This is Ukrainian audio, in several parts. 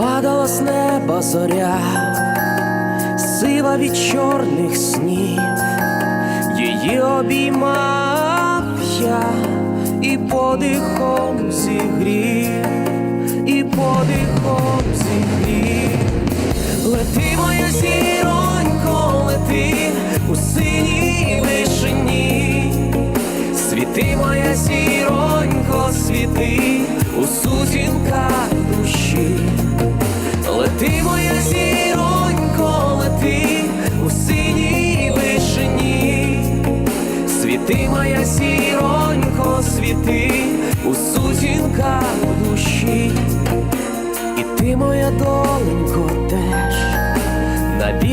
Падала з неба зоря, сива від чорних снів, її обіймав я і подихом зігрів, і подихом зігрів. Лети, моя зіронько, лети у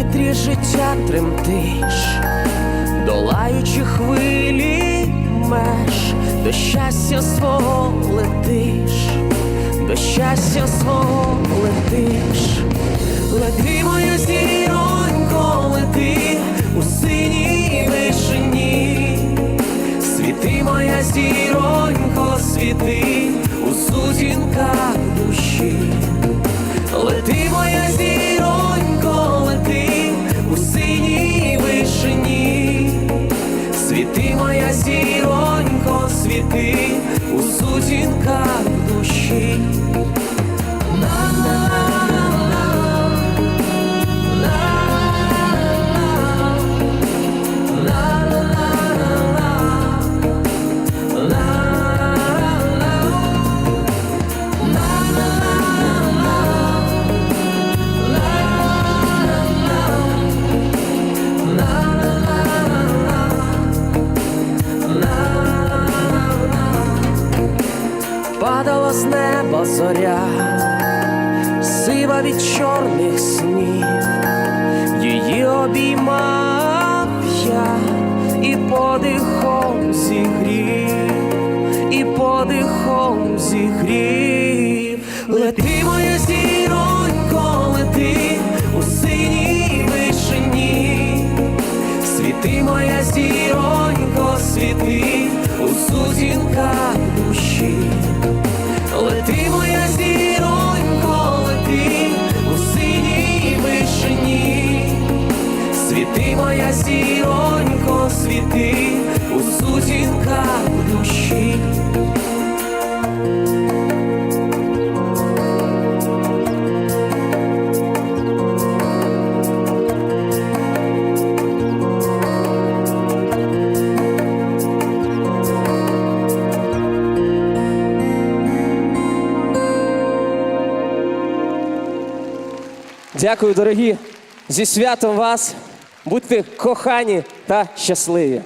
вітрі життя тремтиш, долаючи хвилі меж, до щастя свого летиш, до щастя свого летиш, лети, моя зіронько, лети у синій вишині, світи, моя зіронько, світи у сутінках зіронько, з зоря, сива від чорних снів, її обіймав я і подихом зігрів, і подихом зігрів. Лети, Дякую, дорогі. Зі святом вас. Будьте кохані та щасливі.